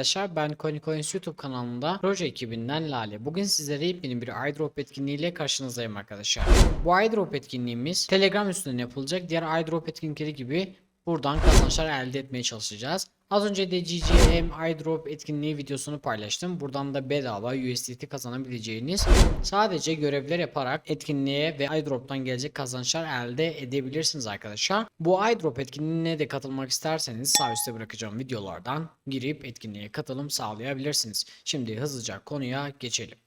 arkadaşlar ben CoinCoins YouTube kanalında proje ekibinden Lale. Bugün sizlere yepyeni bir airdrop etkinliğiyle karşınızdayım arkadaşlar. Bu airdrop etkinliğimiz Telegram üstünden yapılacak. Diğer airdrop etkinlikleri gibi buradan kazançlar elde etmeye çalışacağız. Az önce de GGM airdrop etkinliği videosunu paylaştım. Buradan da bedava USDT kazanabileceğiniz sadece görevler yaparak etkinliğe ve airdrop'tan gelecek kazançlar elde edebilirsiniz arkadaşlar. Bu airdrop etkinliğine de katılmak isterseniz sağ üstte bırakacağım videolardan girip etkinliğe katılım sağlayabilirsiniz. Şimdi hızlıca konuya geçelim.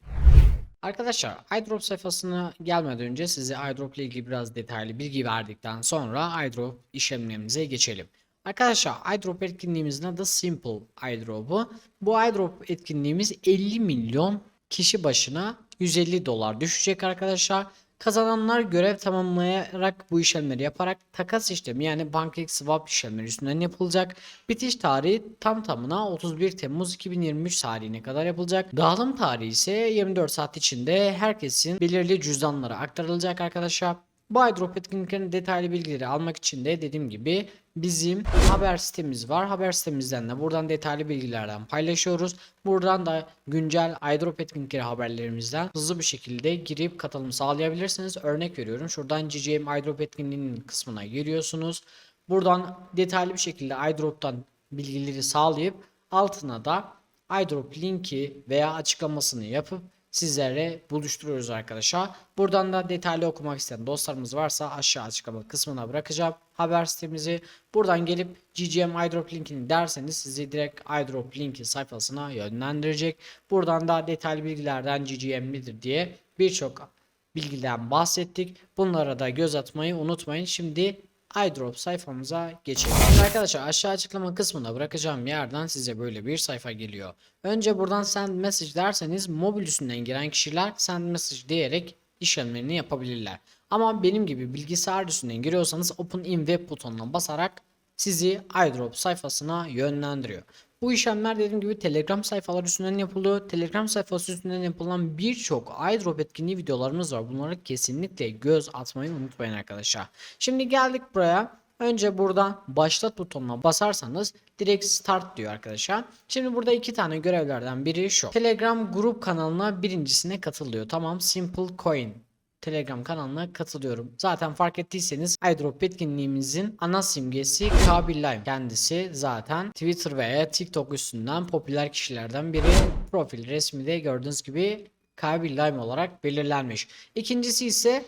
Arkadaşlar iDrop sayfasına gelmeden önce size iDrop ile ilgili biraz detaylı bilgi verdikten sonra iDrop işlemlerimize geçelim. Arkadaşlar iDrop etkinliğimizin adı Simple iDrop'u. Bu iDrop etkinliğimiz 50 milyon kişi başına 150 dolar düşecek arkadaşlar. Kazananlar görev tamamlayarak bu işlemleri yaparak takas işlemi yani pancake swap işlemleri üstünden yapılacak. Bitiş tarihi tam tamına 31 Temmuz 2023 tarihine kadar yapılacak. Dağılım tarihi ise 24 saat içinde herkesin belirli cüzdanlara aktarılacak arkadaşlar. Bu airdrop etkinliklerinin detaylı bilgileri almak için de dediğim gibi bizim haber sitemiz var. Haber sitemizden de buradan detaylı bilgilerden paylaşıyoruz. Buradan da güncel airdrop etkinlikleri haberlerimizden hızlı bir şekilde girip katılım sağlayabilirsiniz. Örnek veriyorum. Şuradan GGM airdrop etkinliğinin kısmına giriyorsunuz. Buradan detaylı bir şekilde airdrop'tan bilgileri sağlayıp altına da airdrop linki veya açıklamasını yapıp sizlere buluşturuyoruz arkadaşlar. Buradan da detaylı okumak isteyen dostlarımız varsa aşağı açıklama kısmına bırakacağım haber sitemizi. Buradan gelip GGM iDrop linkini derseniz sizi direkt iDrop linki sayfasına yönlendirecek. Buradan da detaylı bilgilerden GGM nedir diye birçok bilgiden bahsettik. Bunlara da göz atmayı unutmayın. Şimdi iDrop sayfamıza geçelim. Arkadaşlar aşağı açıklama kısmına bırakacağım yerden size böyle bir sayfa geliyor. Önce buradan send message derseniz mobil üstünden giren kişiler send message diyerek işlemlerini yapabilirler. Ama benim gibi bilgisayar üstünden giriyorsanız open in web butonuna basarak sizi iDrop sayfasına yönlendiriyor. Bu işlemler dediğim gibi Telegram sayfalar üstünden yapılıyor. Telegram sayfası üstünden yapılan birçok iDrop etkinliği videolarımız var. Bunlara kesinlikle göz atmayı unutmayın arkadaşlar. Şimdi geldik buraya. Önce buradan başlat butonuna basarsanız direkt start diyor arkadaşlar. Şimdi burada iki tane görevlerden biri şu. Telegram grup kanalına birincisine katılıyor. Tamam Simple Coin Telegram kanalına katılıyorum. Zaten fark ettiyseniz iDrop etkinliğimizin ana simgesi Kabil Lime. Kendisi zaten Twitter veya TikTok üstünden popüler kişilerden biri. Profil resmi de gördüğünüz gibi Kabil Lime olarak belirlenmiş. İkincisi ise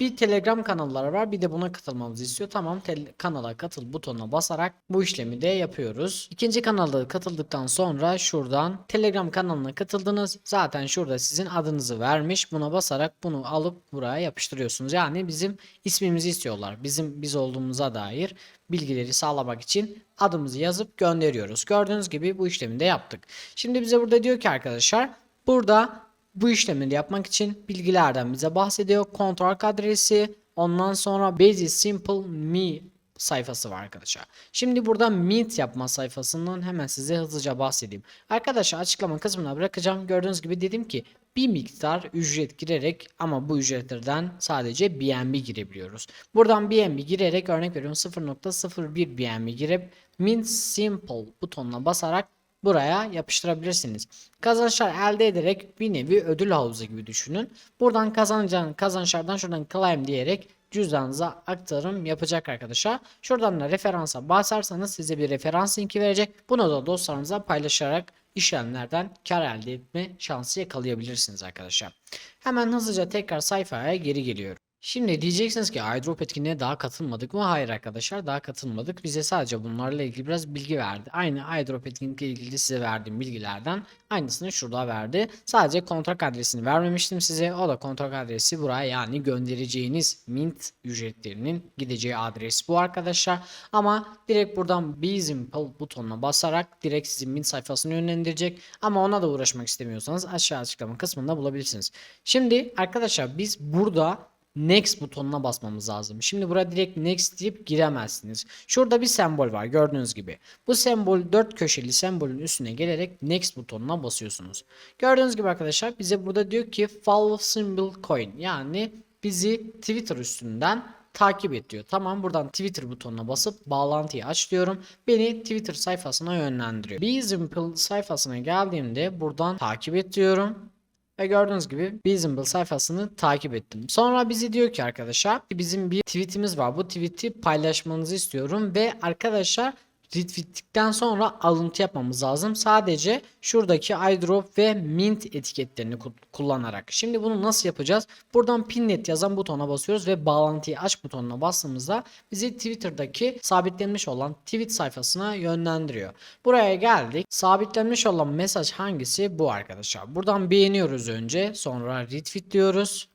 bir Telegram kanalları var. Bir de buna katılmamızı istiyor. Tamam kanala katıl butonuna basarak bu işlemi de yapıyoruz. İkinci kanalda katıldıktan sonra şuradan Telegram kanalına katıldınız. Zaten şurada sizin adınızı vermiş. Buna basarak bunu alıp buraya yapıştırıyorsunuz. Yani bizim ismimizi istiyorlar. Bizim biz olduğumuza dair bilgileri sağlamak için adımızı yazıp gönderiyoruz. Gördüğünüz gibi bu işlemi de yaptık. Şimdi bize burada diyor ki arkadaşlar burada bu işlemleri yapmak için bilgilerden bize bahsediyor. Kontrak adresi, ondan sonra Basic Simple Me sayfası var arkadaşlar. Şimdi burada Mint yapma sayfasından hemen size hızlıca bahsedeyim. Arkadaşlar açıklama kısmına bırakacağım. Gördüğünüz gibi dedim ki bir miktar ücret girerek ama bu ücretlerden sadece BNB girebiliyoruz. Buradan BNB girerek örnek veriyorum 0.01 BNB girip Mint Simple butonuna basarak buraya yapıştırabilirsiniz. Kazançlar elde ederek bir nevi ödül havuzu gibi düşünün. Buradan kazanacağınız kazançlardan şuradan claim diyerek cüzdanınıza aktarım yapacak arkadaşlar. Şuradan da referansa basarsanız size bir referans linki verecek. Bunu da dostlarınıza paylaşarak işlemlerden kar elde etme şansı yakalayabilirsiniz arkadaşlar. Hemen hızlıca tekrar sayfaya geri geliyorum. Şimdi diyeceksiniz ki iDrop etkinliğine daha katılmadık mı? Hayır arkadaşlar daha katılmadık. Bize sadece bunlarla ilgili biraz bilgi verdi. Aynı iDrop etkinlikle ilgili size verdiğim bilgilerden aynısını şurada verdi. Sadece kontrak adresini vermemiştim size. O da kontrak adresi buraya yani göndereceğiniz mint ücretlerinin gideceği adres bu arkadaşlar. Ama direkt buradan Simple butonuna basarak direkt sizin mint sayfasını yönlendirecek. Ama ona da uğraşmak istemiyorsanız aşağı açıklama kısmında bulabilirsiniz. Şimdi arkadaşlar biz burada Next butonuna basmamız lazım. Şimdi buraya direkt Next deyip giremezsiniz. Şurada bir sembol var gördüğünüz gibi. Bu sembol dört köşeli sembolün üstüne gelerek Next butonuna basıyorsunuz. Gördüğünüz gibi arkadaşlar bize burada diyor ki Follow Symbol Coin yani bizi Twitter üstünden takip et diyor. Tamam buradan Twitter butonuna basıp bağlantıyı aç diyorum. Beni Twitter sayfasına yönlendiriyor. Beesimple sayfasına geldiğimde buradan takip et diyorum. Ve gördüğünüz gibi Beesimple sayfasını takip ettim. Sonra bizi diyor ki arkadaşlar bizim bir tweetimiz var. Bu tweet'i paylaşmanızı istiyorum ve arkadaşlar retweetledikten sonra alıntı yapmamız lazım. Sadece şuradaki iDrop ve Mint etiketlerini ku- kullanarak. Şimdi bunu nasıl yapacağız? Buradan pinnet yazan butona basıyoruz ve bağlantıyı aç butonuna bastığımızda bizi Twitter'daki sabitlenmiş olan tweet sayfasına yönlendiriyor. Buraya geldik. Sabitlenmiş olan mesaj hangisi? Bu arkadaşlar. Buradan beğeniyoruz önce. Sonra retweet diyoruz.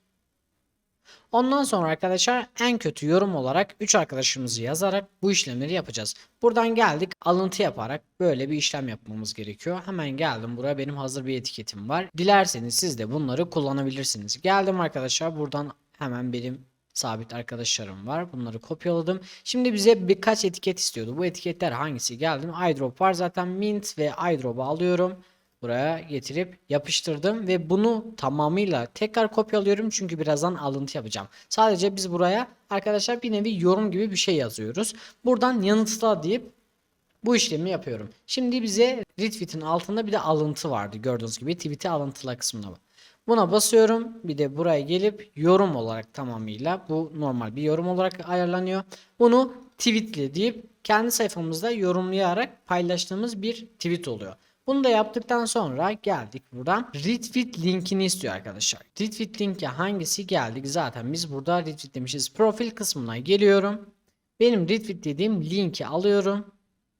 Ondan sonra arkadaşlar en kötü yorum olarak 3 arkadaşımızı yazarak bu işlemleri yapacağız. Buradan geldik alıntı yaparak böyle bir işlem yapmamız gerekiyor. Hemen geldim buraya benim hazır bir etiketim var. Dilerseniz siz de bunları kullanabilirsiniz. Geldim arkadaşlar buradan hemen benim sabit arkadaşlarım var. Bunları kopyaladım. Şimdi bize birkaç etiket istiyordu. Bu etiketler hangisi? Geldim iDrop var zaten Mint ve iDrop'u alıyorum buraya getirip yapıştırdım ve bunu tamamıyla tekrar kopyalıyorum çünkü birazdan alıntı yapacağım. Sadece biz buraya arkadaşlar bir nevi yorum gibi bir şey yazıyoruz. Buradan yanıtla deyip bu işlemi yapıyorum. Şimdi bize retweet'in altında bir de alıntı vardı. Gördüğünüz gibi tweet'i alıntıla kısmına bak. Buna basıyorum. Bir de buraya gelip yorum olarak tamamıyla bu normal bir yorum olarak ayarlanıyor. Bunu tweetle deyip kendi sayfamızda yorumlayarak paylaştığımız bir tweet oluyor. Bunu da yaptıktan sonra geldik buradan retweet linkini istiyor arkadaşlar. Retweet linki hangisi geldik zaten biz burada retweet demişiz. Profil kısmına geliyorum. Benim retweet dediğim linki alıyorum.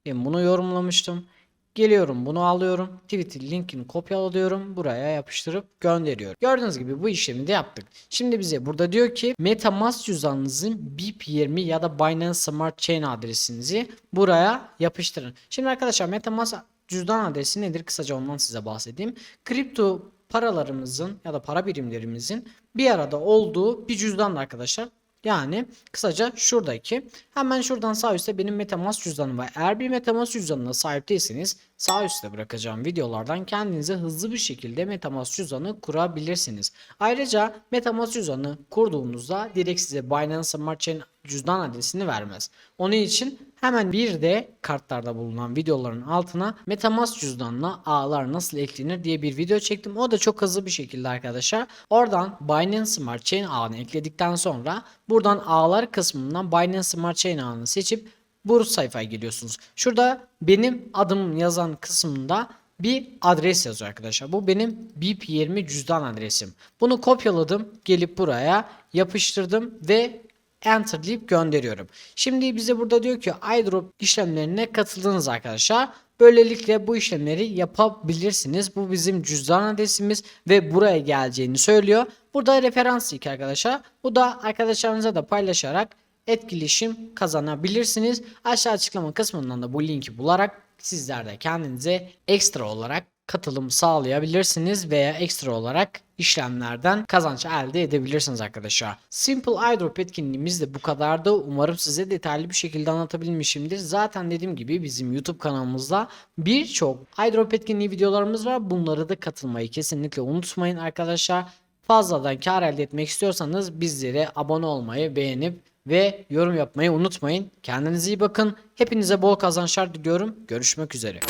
Ben bunu yorumlamıştım. Geliyorum bunu alıyorum. Twitter linkini kopyalıyorum. Buraya yapıştırıp gönderiyorum. Gördüğünüz gibi bu işlemi de yaptık. Şimdi bize burada diyor ki Metamask cüzdanınızın BIP20 ya da Binance Smart Chain adresinizi buraya yapıştırın. Şimdi arkadaşlar Metamask cüzdan adresi nedir? Kısaca ondan size bahsedeyim. Kripto paralarımızın ya da para birimlerimizin bir arada olduğu bir cüzdan arkadaşlar. Yani kısaca şuradaki hemen şuradan sağ üstte benim Metamask cüzdanım var. Eğer bir Metamask cüzdanına sahip değilseniz sağ üstte bırakacağım videolardan kendinize hızlı bir şekilde Metamask cüzdanı kurabilirsiniz. Ayrıca Metamask cüzdanı kurduğunuzda direkt size Binance Smart Chain cüzdan adresini vermez. Onun için hemen bir de kartlarda bulunan videoların altına Metamask cüzdanına ağlar nasıl eklenir diye bir video çektim. O da çok hızlı bir şekilde arkadaşlar. Oradan Binance Smart Chain ağını ekledikten sonra buradan ağlar kısmından Binance Smart Chain ağını seçip bu sayfaya geliyorsunuz. Şurada benim adım yazan kısmında bir adres yazıyor arkadaşlar. Bu benim BIP20 cüzdan adresim. Bunu kopyaladım. Gelip buraya yapıştırdım ve enter deyip gönderiyorum. Şimdi bize burada diyor ki iDrop işlemlerine katıldınız arkadaşlar. Böylelikle bu işlemleri yapabilirsiniz. Bu bizim cüzdan adresimiz ve buraya geleceğini söylüyor. Burada referans link arkadaşlar. Bu da arkadaşlarınıza da paylaşarak etkileşim kazanabilirsiniz. Aşağı açıklama kısmından da bu linki bularak sizler de kendinize ekstra olarak katılım sağlayabilirsiniz veya ekstra olarak işlemlerden kazanç elde edebilirsiniz arkadaşlar. Simple iDrop etkinliğimiz de bu kadardı. Umarım size detaylı bir şekilde anlatabilmişimdir. Zaten dediğim gibi bizim YouTube kanalımızda birçok iDrop etkinliği videolarımız var. Bunları da katılmayı kesinlikle unutmayın arkadaşlar. Fazladan kar elde etmek istiyorsanız bizlere abone olmayı, beğenip ve yorum yapmayı unutmayın. Kendinize iyi bakın. Hepinize bol kazançlar diliyorum. Görüşmek üzere.